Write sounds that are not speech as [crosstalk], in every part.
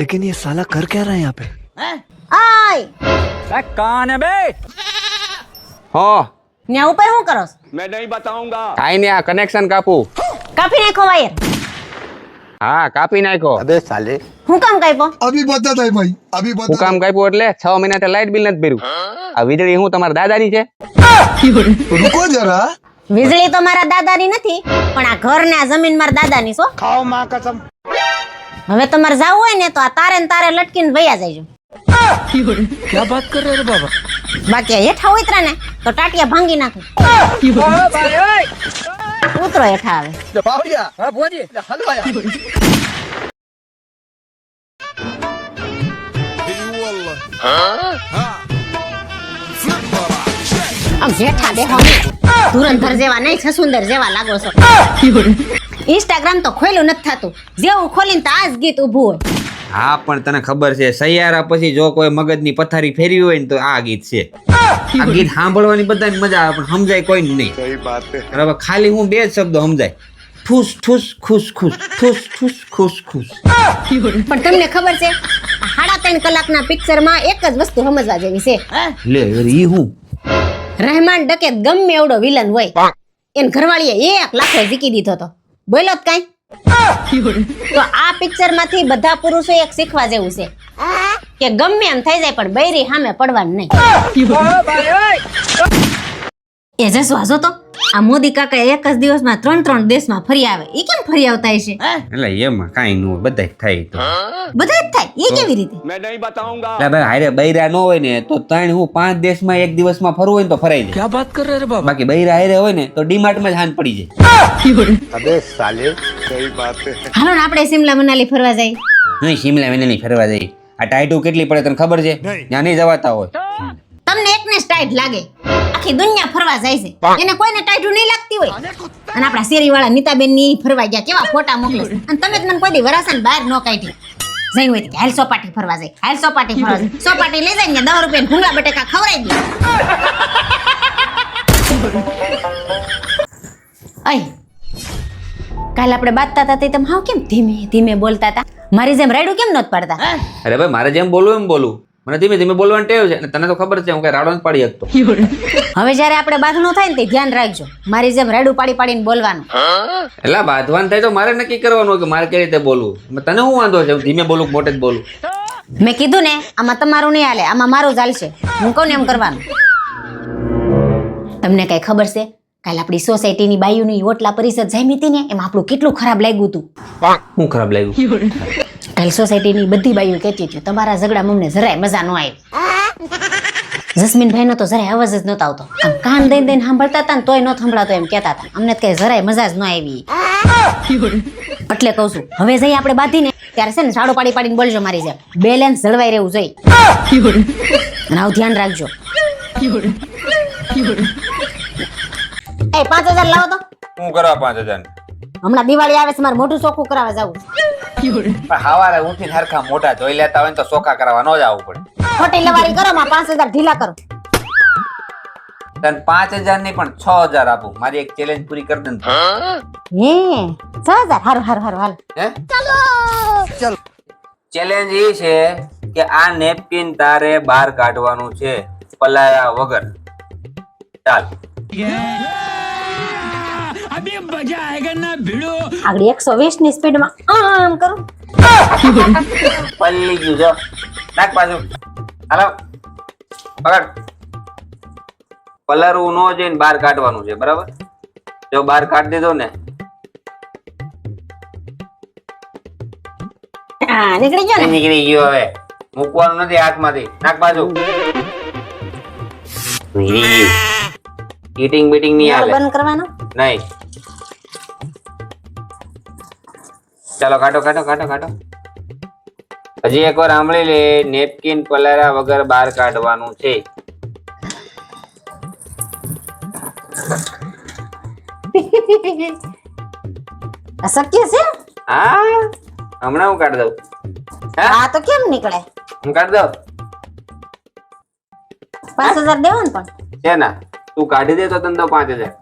लेकिन ये साला कर क्या रहा है यहाँ पे આય કાન હે બે હો ન્યા ઉપર શું કરો છો? કાઈ ને આ કનેક્શન કાપું કાપી નાખો વાયર હા કાપી નાખ્યો હું કામ કાપ્યો अभी बता दे भाई अभी હું बता કામ કાપ્યું એટલે છ મહિના લાઇટ બિલ નથી ભર્યું આ વીજળી હું તમારા દાદાની છે रुको जरा વીજળી તો મારા દાદાની નથી પણ આ ઘર ને આ જમીન મારા દાદાની છો ખાઓ માં કસમ હવે તમારે જાવું હોય ને તો આ તારે ને તારે લટકીને વયા જાયજો. ક્યાં વાત કરે રે બાબા? બાકી હેઠા ઉતરે ને તો ટાટિયા ભાંગી નાખે. ઉતરો હેઠા આવે હા ભોજી આમ જેઠા દેહો ધુરંધર જેવા નહીં છસુંદર જેવા લાગો છો. ઇન્સ્ટાગ્રામ તો ખોલ્યું નથી થતું. જેવું ખોલીને તો આ જ ગીત ઊભું હોય. હા પણ તને ખબર છે સૈયારા પછી જો કોઈ મગજની પથારી ફેરવી હોય ને તો આ ગીત છે. આ ગીત સાંભળવાની બધાને મજા આવે પણ સમજાય કોઈ નહીં. બરાબર ખાલી હું બે જ શબ્દો સમજાય. ઠૂસ ઠૂસ ખુશ ખુશ ઠૂસ ઠૂસ ખુશ ખુશ પણ તમને ખબર છે સાડા ત્રણ કલાકના પિક્ચરમાં એક જ વસ્તુ સમજવા જેવી છે. લે ઈ હું? રહેમાન ડકે ગમે એવડો વિલન હોય. એને ઘરવાળીએ એક લાખો જીકી દીધો તો બોલો કાંઈ. તો આ પિક્ચરમાંથી બધા પુરુષો એક શીખવા જેવું છે. કે ગમે એમ થઈ જાય પણ બૈરી સામે પડવાનું નહીં. એ જો તો આ મોદી કાકા એક જ દિવસમાં ત્રણ ત્રણ દેશમાં ફરી આવે એ કેમ ફરી આવતા હશે? એટલે એમાં કાંઈ ન હોય બધા થાય તો. બધા જ થાય એ કેવી રીતે? એટલે ભાઈ હારે બૈરા ન હોય ને તો ત્રણ હું પાંચ દેશમાં એક દિવસમાં ફરવું હોય ને તો ફરાઈ જાય. ક્યાં વાત કરે રે બાબા? બાકી બૈરા હારે હોય ને તો ડીમાર્ટમાં જ હાન પડી જાય. હાલો ને આપણે સિમલા મનાલી ફરવા જઈએ. નહીં શિમલા મનાલી ફરવા જાય આ ટાઈટુ કેટલી પડે તને ખબર છે? ત્યાં નહીં જવાતા હોય. તમને એકને ટાઈટ લાગે. આખી દુનિયા ફરવા જાય છે. એને કોઈને ટાઢું નહીં લાગતી હોય. અને આપણા શેરીવાળા નીતાબેનની ફરવા ગયા કેવા ફોટા મોકલે અને તમે જ મને કોઈ દી વરાસન બહાર ન કાઢી. જઈ હોય કે હાલ સોપાટી ફરવા જાય. હાલ સોપાટી ફરવા જાય. સોપાટી લઈ જાય ને દસ રૂપિયા ભૂંગા બટેકા ખવડાવી દે. અહીં કાલ આપણે બાતતા હતા તે તમે હાવ કેમ ધીમે ધીમે બોલતા હતા? મારી જેમ રાયડું કેમ નત પાડતા? અરે ભાઈ મારે જેમ બોલવું એમ બોલું. મને ધીમે ધીમે બોલવાની ટેવ છે અને તને તો ખબર છે હું કઈ રાડો નથી પાડી શકતો. હવે જ્યારે આપણે બાંધણું થાય ને તે ધ્યાન રાખજો. મારી જેમ રાયડું પાડી પાડીને બોલવાનું. એટલે બાંધવાનું થાય તો મારે નક્કી કરવાનું કે મારે કઈ રીતે બોલવું? તને હું વાંધો છે? ધીમે બોલું મોટે જ બોલું? મેં કીધું ને આમાં તમારું નહીં હાલે આમાં મારું ચાલશે હું કહું ને એમ કરવાનું. તમને કઈ ખબર છે? કાલ આપણી સોસાયટીની બાયુની ઓટલા પરિષદ જામી હતી ને એમાં આપણું કેટલું ખરાબ લાગ્યું હતું? હું ખરાબ લાગ્યું? કાલ સોસાયટીની બધી બાઈઓ કહેતી હતી તમારા ઝઘડા મમને જરાય મજા ન આવી. જસ્મીનભાઈનો તો જરાય અવાજ જ નતો આવતો. આમ કાન દઈને દઈને સાંભળતા હતા ને તોય ન સંભળાતો એમ કહેતા હતા. અમને કઈ જરાય મજા જ ન આવી. એટલે કહું છું હવે જઈ આપણે બાંધીને ત્યારે છે ને સાડો પાડી પાડીને બોલજો મારી જેમ. બેલેન્સ જળવાઈ રહેવું જોઈએ અને આવું ધ્યાન રાખજો. એ પાંચ હજાર લાવો તો. શું કરવા પાંચ હજાર? હમણાં દિવાળી આવે છે મારે મોટું ચોખ્ખું કરાવવા જવું હવારે ઉઠીને હરખા મોટા જોઈ લેતા હોય તો સોખા કરવા ન જવું પડે. ખોટી લવારી કરો માં પાંચ હજાર ઢીલા કરો. તને પાંચ હજાર નહીં પણ છ હજાર આપું. મારી એક ચેલેન્જ પૂરી કરી દે હે છ હજાર? હારું હારું હારું હાલ. હે? ચેલેન્જ એ છે કે આ નેપકિન તારે બહાર કાઢવાનું છે પલાયા વગર. ચાલ. અભી મજા આયેગા ના ભીડો? આગળ એકસો વીસની સ્પીડમાં આમ કરો. પલ્લી ગયું જો. નાક પાછું. હાલો. પકડ. પલારવું ન જોઈને બહાર કાઢવાનું છે બરાબર? જો બહાર કાઢી દીધો ને. હા નીકળી ગયો ને. નીકળી ગયો હવે. મૂકવાનું નથી હાથમાંથી. નાક બાજુ નીકળી બીટિંગ નહીં હાલે. બંધ કરવાનો? નહીં. ચાલો કાઢો કાઢો કાઢો કાઢો. હજી એકવાર સાંભળી લે નેપકિન પલારા વગર બહાર કાઢવાનું છે. [laughs] અશક્ય છે? હા હમણાં હું કાઢી દઉં. હા? તો કેમ નીકળે? હું કાઢ દઉં? પાંચ હજાર દેવો ને પણ. છે ના? તું કાઢી દે તો તને દઉં પાંચ હજાર.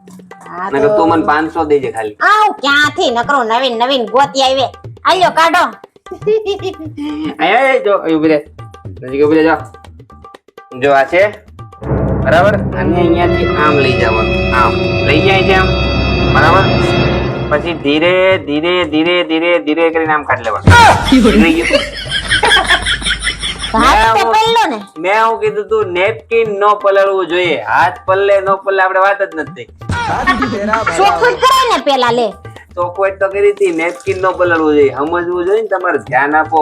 નકર તું મને પાંચસો દેજે ખાલી. આવ ક્યાંથી? નકરો નવીન નવીન ગોતી આવે. આલ્યો કાઢો. અહીંયા જો ઊભી રે નજીક ઊભી રહે જો જો આ છે બરાબર? અને અહીંયાથી આમ લઈ જવાનું. આમ. લઈ જાય છે આમ. બરાબર? પછી ધીરે ધીરે ધીરે ધીરે ધીરે કરીને આમ કાઢ લેવાનું. [laughs] થઈ ગયું. હાથ તે પહેલો ને. મેં હું કીધું તું નેપકિન નો પલળવું જોઈએ. હાથ પલ્લે નો પલ્લે આપણે વાત જ નથી કરાય ને પેલા લે. તો કોઈ તો કરી હતી નેપકિન નો પલળવું જોઈએ સમજવું જોઈએ ને તમારે ધ્યાન આપો.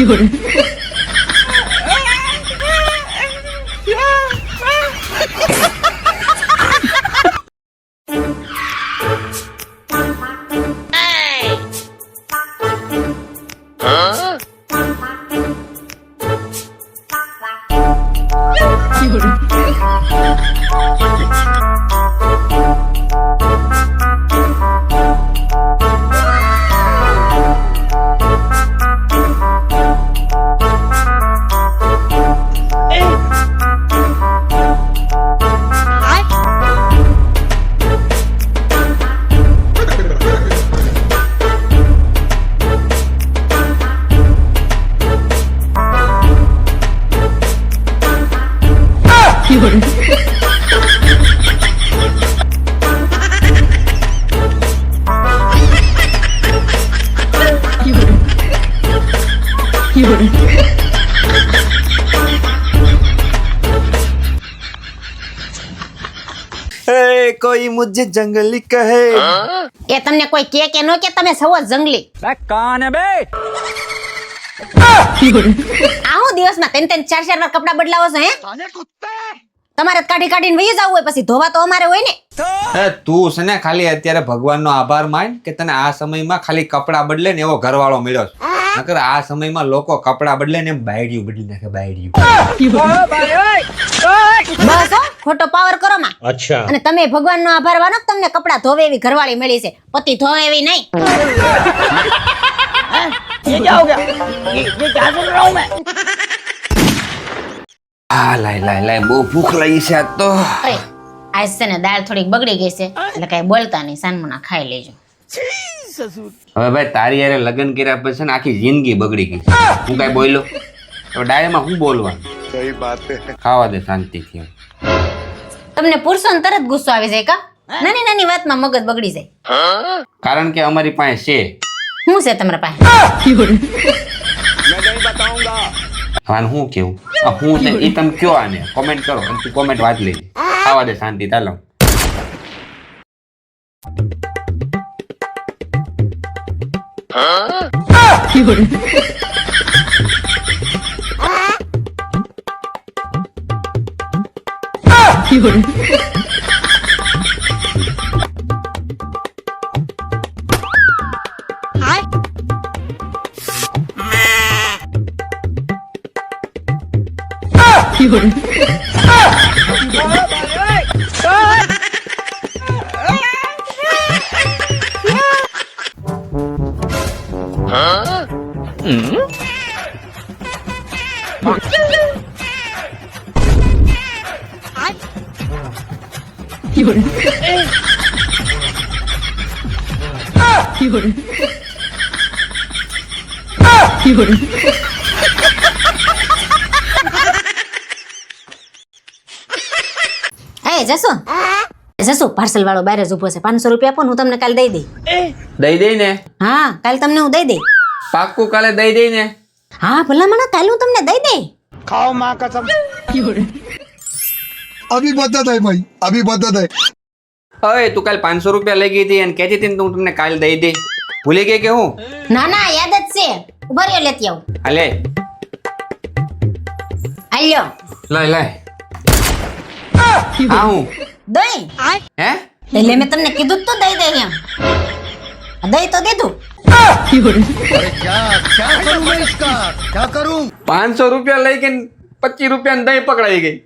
有人@ કોઈ મુજે જંગલી કહે. એ તમને કોઈ કે કે નો કે તમે સૌ જંગલી. કાને બે આવું દિવસમાં ત્રણ ત્રણ ચાર ચાર વાર કપડા બદલાવો છો હે? તમારે કાઢી કાઢીને વહી જવું હોય પછી ધોવા તો અમારે હોય ને. તું છે ને ખાલી અત્યારે ભગવાનનો આભાર માન કે તને આ સમયમાં ખાલી કપડા બદલે ને એવો ઘરવાળો મળ્યો છે. નકર આ સમયમાં લોકો કપડા બદલે ને બાયડ્યું બદલી નાખે બાયડ્યું બસ હો ખોટો પાવર કરો માં અચ્છા અને તમે ભગવાનનો આભાર માનો કે તમને કપડા ધોવે એવી ઘરવાળી મળી છે પતિ ધોવે એવી નહીં ये क्या हो गया ये, ये क्या सुन रहा हूँ मैं હા લાય લાય લાય બહુ ભૂખ લાગી છે આજ તો અરે આજ છે ને દાળ થોડીક બગડી ગઈ છે એટલે કઈ બોલતા નહીં સાનમુના ખાઈ લેજો હવે ભાઈ તારી યારે લગ્ન કર્યા પછી છે ને આખી જિંદગી બગડી ગઈ હું કઈ બોલ્યો હવે ડાયરીમાં હું બોલવાનું सही बात है ખાવા દે શાંતિથી તમને પુરુષોને તરત ગુસ્સો આવી જાય કા નાની નાની વાતમાં મગજ બગડી જાય કારણ કે અમારી પાસે છે શું છે તમારા પાસે હવે હું કેવું આ હું છે એ તમે કયો આને કોમેન્ટ કરો અને તું કોમેન્ટ વાંચ લેજે ખાવા દે શાંતિ ચાલો কি করে 有人，有人。એ જસુ જસુ પાર્સલ વાળો બહાર જ ઊભો છે. પાંચસો રૂપિયા આપો હું તમને કાલે દઈ દઈ. દઈ દઈ ને? હા કાલે તમને હું દઈ દઈ. પાક્કું કાલે દઈ દઈ ને? હા ભલા મને કાલે હું તમને દઈ દઈ. ખાઓ માં કસમ. અભી બધા થાય ભાઈ અભી બધા થાય હવે તું કાલ પાંચસો રૂપિયા લઈ ગઈ હતી અને કહેતી હતી ને તો તમને કાલ દઈ દે ભૂલી ગઈ કે હું? ના ના યાદ જ છે. ઊભા રહ્યો લેતી આવું. હાલે હાલ્યો લાય લાય. આ હું? દઈ હે? એટલે મેં તમને કીધું તો દઈ દે એમ. દઈ તો દીધું. પાંચસો રૂપિયા લઈ ગઈ પચીસ રૂપિયા દહીં પકડાઈ ગઈ.